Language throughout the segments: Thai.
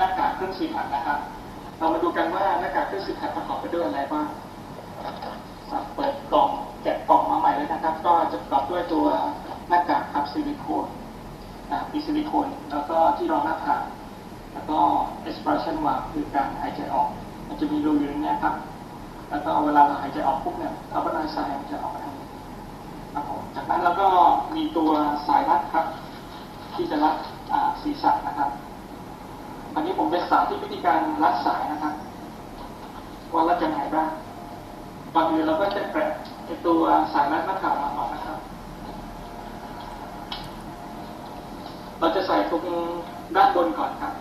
หน้ากากเครื่องซีผัดนะครับ เรามาดูกันว่าหน้ากากเครื่องซีผัดประกอบไปด้วยอะไรบ้างเปิดกล่องแกะกล่องมาใหม่เลยนะครับ ก็จะประกอบด้วยตัวหน้ากากครับซิลิโคนมีซิลิโคนแล้วก็ที่รองหน้าผากแล้วก็ expression valve คือการหายใจออก มันจะมีรูอยู่ในเนี้ครับ แล้วก็เวลาเราหายใจออกปุ๊บเนี่ยคาร์บอนไดออกไซด์มันจะออกมาทางนี้ครับผมจากนั้นเราก็มีตัวสายรัดครับ ที่จะรัดอ่าศีรษะนะครับ อั นนี้ผมเป็นสาธิตวิธีการรัดสายนะครับว่ารัดยังไงบ้างก่อนอื่นเราก็จะแกะตัวสายรัดหน้าขาวมออกนะครับ เราจะใส่ตรงด้านบนก่อนครับ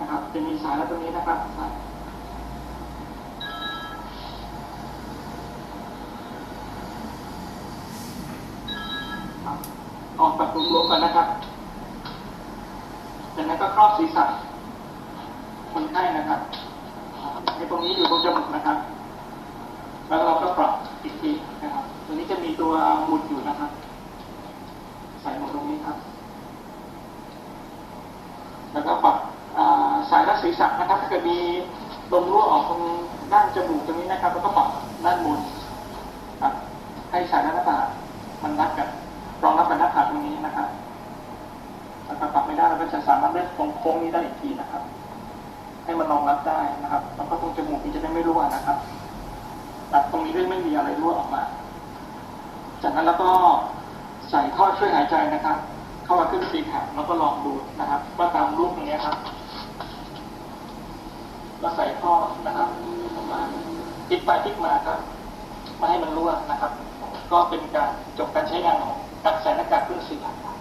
นะครับจะมีสายรัดตรงนี้นะครับ ออกแบบรวมๆก่อนนะครับจากนั้นก็ครอบศีรษะคนไข้นะครับในตรงนี้อยู่ตรงจมูกนะครับ แล้วเราก็ปรับอีกทีนะครับ ตัวนี้จะมีตัวหมุดอยู่นะครับ ใส่หมุดตรงนี้ครับ แล้วก็ปรับสายรัดศีรษะนะครับ ถ้าเกิดมีลมรั่วออกตรงด้านจมูกตรงนี้นะครับ แล้วก็ปรับด้านบนครับให้สายรัดหน้าผามันรัดกับรองรับกับหน้างนี้นะครับแล้วก็ปรับไม่ได้เราก็จะสามารถเลือกตรงโค้งนี้ได้อีกทีนะครับ ให้มันรองรับได้นะครับ แล้วก็ตรงจมูกนี้จะได้ไม่รั่วนะครับ ตัดตรงนี้ด้วยไม่มีอะไรรั่วออกมา จากนั้นแล้วก็ใส่ท่อช่วยหายใจนะครับ เข้ามาขึ้นสีขาแล้วก็ลองดูนะครับ ว่าตามรูปตรงนี้ครับก็ใส่ท่อนะครับประมาณพลิกไปพลิกมาครับไม่ให้มันรั่วนะครับ ก็เป็นการจบการใช้งานของ การใส่หน้ากาศเครื่องสีขา